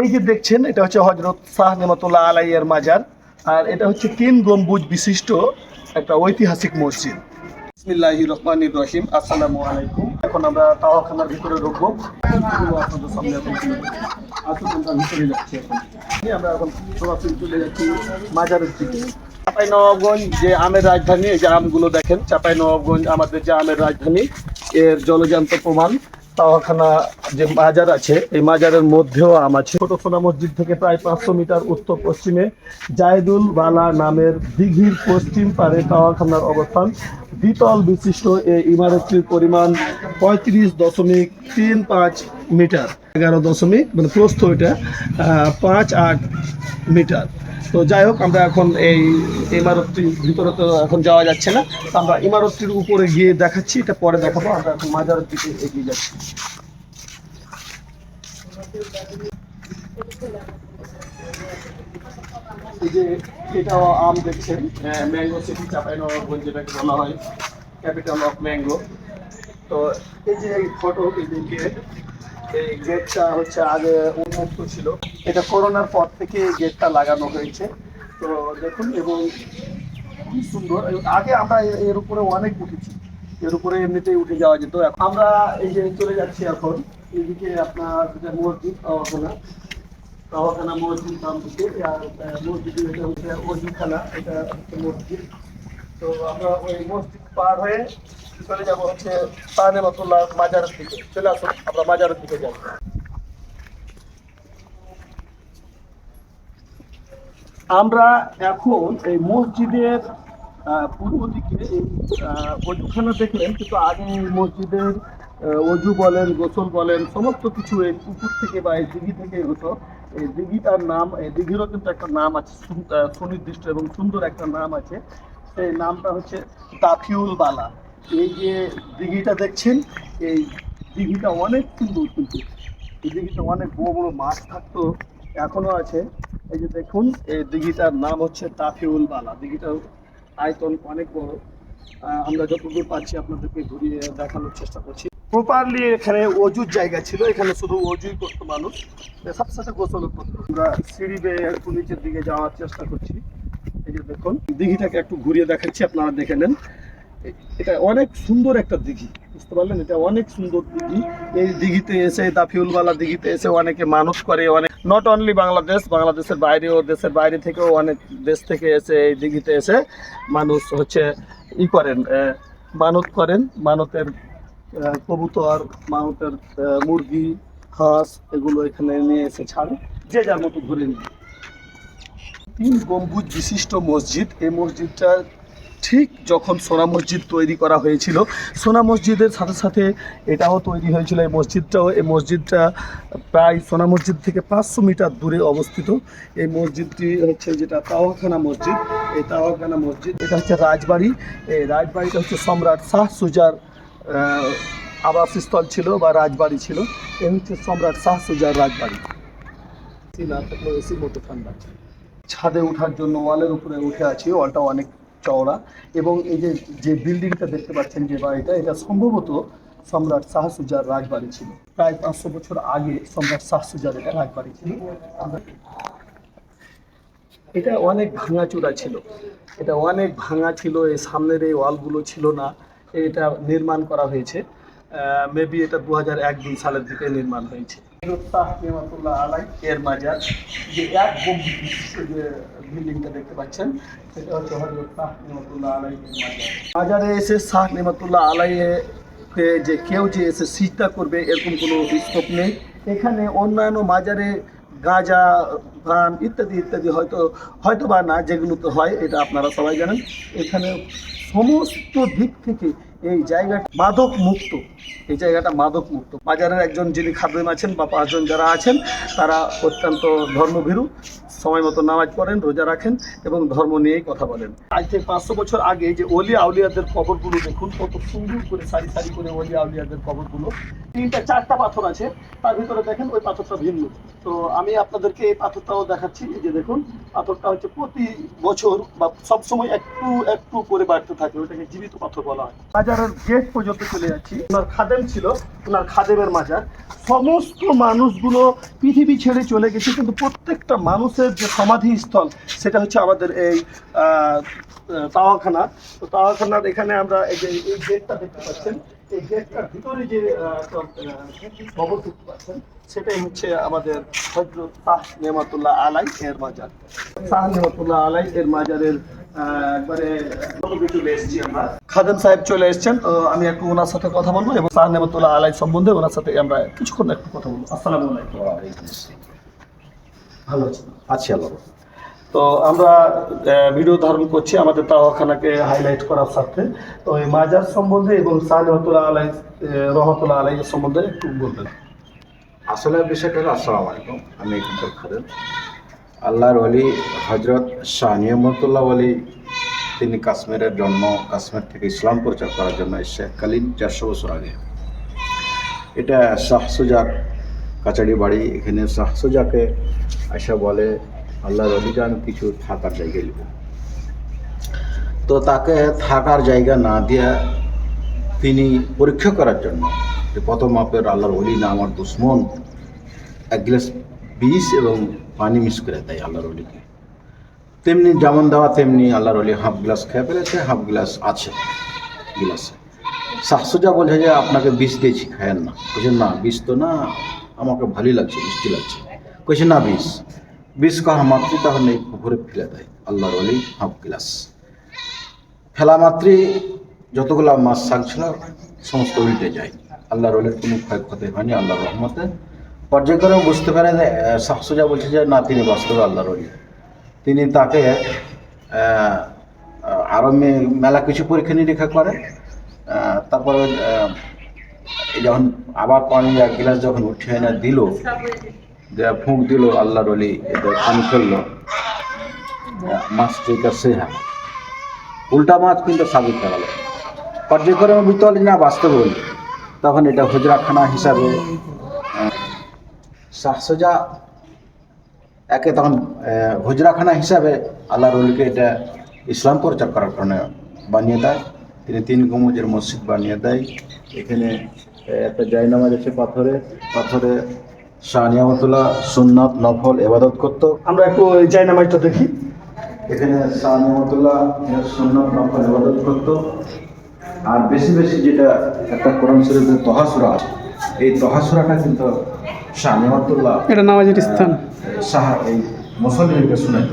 এই যে দেখছেন, এটা হচ্ছে হজরত শাহ নেমাতুল্লাহ আলাইয়ের মাজার, আর এটা হচ্ছে তিন গম্বুজ বিশিষ্ট একটা ঐতিহাসিক মসজিদ। বিসমিল্লাহি রহমানির রহিম, আসসালামু আলাইকুম। এখন আমরা তাওয়াখানার ভিতরে ঢুকবো। আপনাদের সামনে এখন আসুন, আমরা ভিতরে যাচ্ছি এখন। আমরা এখন সরাসরি চলে যাচ্ছি মাজারের দিকে। চাপাই নবাবগঞ্জ যে আমের রাজধানী, এই যে আমগুলো দেখেন চাপাই নবাবগঞ্জ আমাদের যে আমের রাজধানী, এর জলজান্ত প্রমাণ। তাওয়াখানা যে মাজার আছে, এই মাজারের মধ্যেও আম আছে। ছোট সোনা মসজিদ থেকে প্রায় পাঁচশো মিটার উত্তর পশ্চিমে জায়দুল বালা নামের দিঘির পশ্চিম পারে তাওয়াখানার অবস্থান। দ্বিতল বিশিষ্ট এই ইমারতটির পরিমাণ পঁয়ত্রিশ দশমিক তিন পাঁচ মিটার। এগারো দশমিক মানে প্রস্থ এটা পাঁচ আট মিটার। তো যাই হোক, আমরা এখন এই ইমারতটির ভিতরে তো এখন যাওয়া যাচ্ছে না। আমরা ইমারতটির উপরে গিয়ে দেখাচ্ছি, এটা পরে দেখাবো, আমরা এখন মাজারের দিকে এগিয়ে যাচ্ছি। যে এটাও আম দেখছেন ম্যাঙ্গো সিটি চাপাই যেটাকে বলা হয়, ক্যাপিটাল অফ ম্যাঙ্গো। তো এই যে ফটো এই এই গেটটা হচ্ছে আগে উন্মুক্ত ছিল। এটা করোনার পর থেকে এই গেটটা লাগানো হয়েছে। তো দেখুন, এবং খুব সুন্দর। আগে আমরা এর উপরে অনেক উঠেছি। এর উপরে এমনিতেই উঠে যাওয়া যেত। এখন আমরা এই যে চলে যাচ্ছি এখন, এদিকে আপনার যে মসজিদ তাওয়াখানা তাওয়াখানা মসজিদ নাম থেকে মসজিদের এটা হচ্ছে অজিখানা, এটা হচ্ছে মসজিদ। তো আমরা ওই মসজিদ পার হয়ে চলে যাব হচ্ছে তানেমাতুল্লাহ মাজারের দিকে। চলে আসুন, আমরা মাজারের দিকে যাব আমরা এখন এই মসজিদের পূর্ব দিকে অজুখানা দেখলেন, কিন্তু আগে মসজিদের অজু বলেন, গোসল বলেন, সমস্ত কিছু এই পুকুর থেকে বা এই দিঘি থেকে হতো। এই দিঘিটার নাম, এই দিঘিরও কিন্তু একটা নাম আছে সুনির্দিষ্ট এবং সুন্দর একটা নাম আছে। সেই নামটা হচ্ছে দাফিউল বালা। এই যে দিঘিটা দেখছেন, এই দিঘিটা অনেক সুন্দর কিন্তু। এই দিঘিটা অনেক বড় বড় মাছ থাকতো, এখনও আছে। এই যে দেখুন, এই দিঘিটার নাম হচ্ছে তাফিউল বালা। দিঘিটার আয়তন অনেক বড়। আমরা যতদূর পাচ্ছি আপনাদেরকে ঘুরিয়ে দেখানোর চেষ্টা করছি। প্রপারলি এখানে অজুর জায়গা ছিল, এখানে শুধু অজুই করতো মানুষ। সব সাথে গোসল করতো। আমরা সিঁড়ি বেয়ে একটু নিচের দিকে যাওয়ার চেষ্টা করছি। এই যে দেখুন। দিঘিটাকে একটু ঘুরিয়ে দেখাচ্ছি, আপনারা দেখে নেন। এটা অনেক সুন্দর একটা দিঘি, বুঝতে পারলেন? এটা অনেক সুন্দর দিঘি। এই দিঘিতে এসে, দাফিউলওয়ালা দিঘিতে এসে অনেকে মানুষ করে, অনেক নট অনলি বাংলাদেশ, বাংলাদেশের বাইরেও, দেশের বাইরে থেকেও অনেক দেশ থেকে এসে এই দিঘিতে এসে মানুষ হচ্ছে ই করেন মানত করেন। মানতের কবুতর, মানতের মুরগি, হাঁস, এগুলো এখানে নিয়ে এসে ছাড়ে। যে যার মতো ধরে নিয়ে তিন গম্বুজ বিশিষ্ট মসজিদ, এই মসজিদটা ঠিক যখন সোনা মসজিদ তৈরি করা হয়েছিল, সোনা মসজিদের সাথে সাথে এটাও তৈরি হয়েছিল, এই মসজিদটাও, এই মসজিদটা প্রায় সোনা মসজিদ থেকে পাঁচশো মিটার দূরে অবস্থিত। এই মসজিদটি হচ্ছে যেটা তাওয়াখানা মসজিদ, এই তাওয়াখানা মসজিদ, এটা হচ্ছে রাজবাড়ি, এই রাজবাড়িটা হচ্ছে সম্রাট শাহ সুজার আবাসস্থল ছিল বা রাজবাড়ি ছিল। এই হচ্ছে সম্রাট শাহ সুজার রাজবাড়ি। এসি না থাকলেও এসির মতো ঠান্ডা ছাদে ওঠার জন্য, ওয়ালের উপরে উঠে আছি, ওয়ালটা অনেক চওড়া। এবং এই যে যে বিল্ডিংটা দেখতে পাচ্ছেন যে বাড়িটা, এটা সম্ভবত সম্রাট শাহসুজার রাজবাড়ি ছিল। প্রায় পাঁচশো বছর আগে সম্রাট শাহসুজার এটা রাজবাড়ি ছিল। এটা অনেক ভাঙাচোরা ছিল। এটা অনেক ভাঙা ছিল এই সামনের এই ওয়ালগুলো ছিল না। এটা নির্মাণ করা হয়েছে। মেবি এটা দু হাজার এক দুই সালের দিকে নির্মাণ হয়েছে। এর মাজার, যে এক যে বিল্ডিংটা দেখতে পাচ্ছেন, সেটা হচ্ছে হজরত শাহ নেমাতুল্লাহ আলাই মাজার। মাজারে এসে শাহ নেমাতুল্লাহ আলাইয়ে যে কেউ যে এসে সিজদা করবে, এরকম কোনো স্কোপ নেই। এখানে অন্যান্য মাজারে গাঁজা ভান ইত্যাদি ইত্যাদি হয়তো হয়তো বা না যেগুলো তো হয়, এটা আপনারা সবাই জানেন। এখানে সমস্ত দিক থেকে এই জায়গাটা মাদক মুক্ত। এই জায়গাটা মাদক মুক্ত। বাজারের একজন যিনি খাদ্যম আছেন বা পাঁচজন যারা আছেন, তারা অত্যন্ত ধর্মভীরু, সময় মতো নামাজ পড়েন, রোজা রাখেন এবং ধর্ম নিয়েই কথা বলেন। আজ থেকে পাঁচশো বছর আগে যে অলি আউলিয়াদের কবরগুলো দেখুন, কত সুন্দর করে সারি সারি করে অলি আউলিয়াদের কবরগুলো তিনটা, চারটা পাথর আছে। তার ভিতরে দেখেন ওই পাথরটা ভিন্ন। তো আমি আপনাদেরকে এই পাথরটাও দেখাচ্ছি। এই যে দেখুন, পাথরটা হচ্ছে প্রতি বছর বা সব সময় একটু একটু করে বাড়তে থাকে। ওটাকে জীবিত পাথর বলা হয়। মাজারের গেট পর্যন্ত চলে যাচ্ছি। ওনার খাদেম ছিল। ওনার খাদেমের মাজার। সমস্ত মানুষগুলো পৃথিবী ছেড়ে চলে গেছে, কিন্তু প্রত্যেকটা মানুষের যে সমাধিস্থল, সেটা হচ্ছে আমাদের এই তাওয়াখানা। তো তাওয়াখানার এখানে আমরা এই যে, এই গেটটা দেখতে পাচ্ছেন। সেটাই হচ্ছে আমাদের হজরত শাহ নেমাতুল্লাহ আলাই এর মাজার। শাহ নেমাতুল্লাহ আলাই এর মাজারের একবারে চলে এসেছি আমরা খাদেম সাহেব চলে এসেছেন। তো আমি একটু ওনার সাথে কথা বলব এবং শাহ নেমাতুল্লাহ আলাই সম্বন্ধে ওনার সাথে আমরা কিছুক্ষণ একটু কথা বলব। আসসালামু আলাইকুম। ভালো আছি আল্লাহ। তো আমরা ভিডিও ধারণ করছি আমাদের তাওয়াখানাকে হাইলাইট করার সাথে। তো এই মাজার সম্বন্ধে এবং শাহ রহমতুল্লাহ আলাই রহমতুল্লাহ আলাই সম্বন্ধে একটু বলবেন। আসলে বিষয়টা হলো, আসসালামু আলাইকুম। আমি এখানকার খাদেম। আল্লাহর অলি হজরত শাহ নিয়ামতুল্লাহ আলী তিনি কাশ্মীরের জন্ম, কাশ্মীর থেকে ইসলাম প্রচার করার জন্য শেখকালীন চারশো বছর আগে। এটা শাহসুজার কাচারি বাড়ি। এখানে শাহসুজাকে আয়সা বলে আল্লাহর অলিজান কিছু থাকার জায়গা নিব তো তাকে থাকার জায়গা না দিয়ে তিনি পরীক্ষা করার জন্য যে কত মাপের আল্লাহর অলি না আমার দুশ্মন, এক গ্লাস বিষ এবং পানি মিস করে দেয় আল্লাহর অলিকে তেমনি যেমন দেওয়া তেমনি আল্লাহর অলি হাফ গ্লাস খেয়ে ফেলেছে, হাফ গ্লাস আছে গ্লাসে। শাহসুজা বলছে যে, আপনাকে বিষ দিয়েছি, খায়েন না। বলছে না, বিষ তো না, আমাকে ভালোই লাগছে, মিষ্টি লাগছে। কইছে, না, বিষ। বিষ খাওয়া মাত্রই তখন এই পুকুরে ফেলে দেয়। আল্লাহর অলি হাফ গ্লাস। ফেলা মাত্রই যতগুলো মাছ শাক ছিল সমস্ত উল্টে যায়। আল্লাহর রোলের কোনো ক্ষয়ক্ষতি হয়নি আল্লাহর রহমতে। পর্যায়ক্রমে বুঝতে পারে যে শাহসুজা বলছে যে না তিনি বাস্তবে আল্লাহর রলি তিনি তাকে আহ, আহ, আরও মেলা কিছু পরীক্ষা নিরীক্ষা করে। তারপরে যখন আবার পানি এক গ্লাস যখন উঠে এনে দিল যে ফুঁক দিল আল্লাহর রলি এটা পানি ফেলল। আহ, মাছ ঠিক আছে হ্যাঁ। উল্টা মাছ কিন্তু সাবিত হয়ে গেল। পর্যায়ক্রমে না বাস্তবে বলি। তখন এটা হুজরাখানা হিসাবে শাহসজা একে তখন হুজরাখানা হিসাবে আল্লাহ রুলকে এটা ইসলাম প্রচার করার কারণে বানিয়ে দেয়। তিনি তিন গুমুজের মসজিদ বানিয়ে দেয়। এখানে একটা জায়নামাজ আছে পাথরে। পাথরে শাহ নিয়ামতুল্লাহ সুন্নাত নফল এবাদত করতো। আমরা একটু এই জায়নামাজটা দেখি। এখানে শাহ নিয়ামতুল্লাহ সুন্নাত নফল ইবাদত করতো। আর বেশি বেশি যেটা একটা কোরআন শরীফের তহাসুরা আছে এই তহাসুরাটা কিন্তু শাহ নিয়ামতুল্লাহ এটা নামাজের স্থান। শাহ এই মুসলিমকে শুনাইত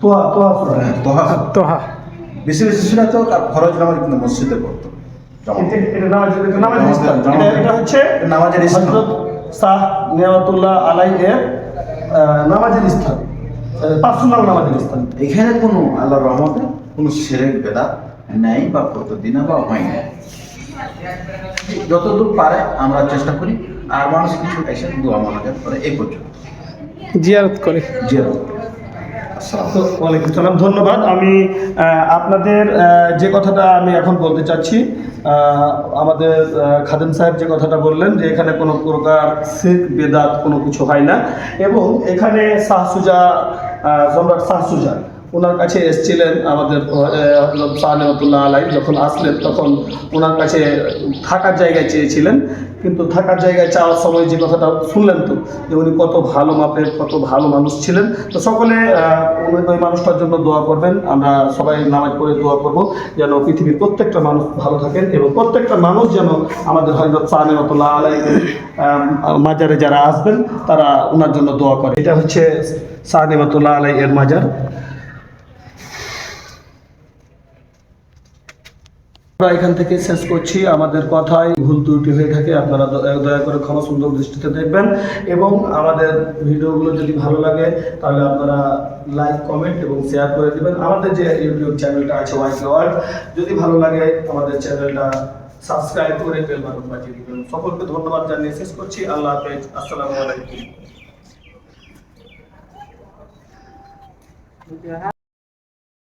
তোয়া তোয়া সূরা। তহা। তোহা। বেশি বেশি শুনাইতো আর ফরজ নামাজ কিন্তু মসজিদে পড়তো। এটা- এটা নামাজের নামাজের স্থান। এটা- এটা হচ্ছে নামাজের স্থান। শাহ নিয়ামতুল্লাহ আলাই এর নামাজের স্থান পার্সোনাল নামাজের স্থান। এখানে কোনো আল্লাহর রহমতে কোনো সেরেক বেদা নেই বা প্রতিদিন বা হয় না যতদূর পারে আমরা চেষ্টা করি আর মানুষ কিছু এসে দোয়া মনোজাত করে এই পর্যন্ত। জিয়ারত করে। জিয়ারত ওয়ালাইকুম সালাম, ধন্যবাদ। আমি আপনাদের যে কথাটা আমি এখন বলতে চাচ্ছি আমাদের খাদেম সাহেব যে কথাটা বললেন যে এখানে কোনো প্রকার শেখ বেদাত কোনো কিছু হয় না। এবং এখানে শাহসুজা সম্রাট শাহসুজা ওনার কাছে এসেছিলেন আমাদের সাহানুল্লাহ আলাই যখন আসলেন তখন ওনার কাছে থাকার জায়গায় চেয়েছিলেন। কিন্তু থাকার জায়গায় চাওয়ার সময় যে কথাটা শুনলেন তো, যে উনি কত ভালো মাপের, কত ভালো মানুষ ছিলেন। তো সকলে ওই- মানুষটার জন্য দোয়া করবেন। আমরা সবাই নামাজ পড়ে দোয়া করব, যেন পৃথিবীর প্রত্যেকটা মানুষ ভালো থাকেন এবং প্রত্যেকটা মানুষ যেন আমাদের হজরত সাহানুল্লাহ আলাই মাজারে যারা আসবেন, তারা ওনার জন্য দোয়া করে। এটা হচ্ছে সাহানিমতুল্লাহ আলাই এর মাজার। আমরা এখান থেকে শেষ করছি। আমাদের কথায় ভুল ত্রুটি হয়ে থাকে, আপনারা দয়া করে ক্ষমা সুন্দর দৃষ্টিতে দেখবেন। এবং আমাদের ভিডিওগুলো যদি ভালো লাগে, তাহলে আপনারা লাইক, কমেন্ট এবং শেয়ার করে দেবেন। আমাদের যে ইউটিউব চ্যানেলটা আছে ওয়াইকে ওয়ার্ল্ড যদি ভালো লাগে, আমাদের চ্যানেলটা সাবস্ক্রাইব করে বেল বাটন বাজিয়ে দিবেন। সকলকে ধন্যবাদ জানিয়ে শেষ করছি। আল্লাহ হাফেজ। আসসালামু আলাইকুম।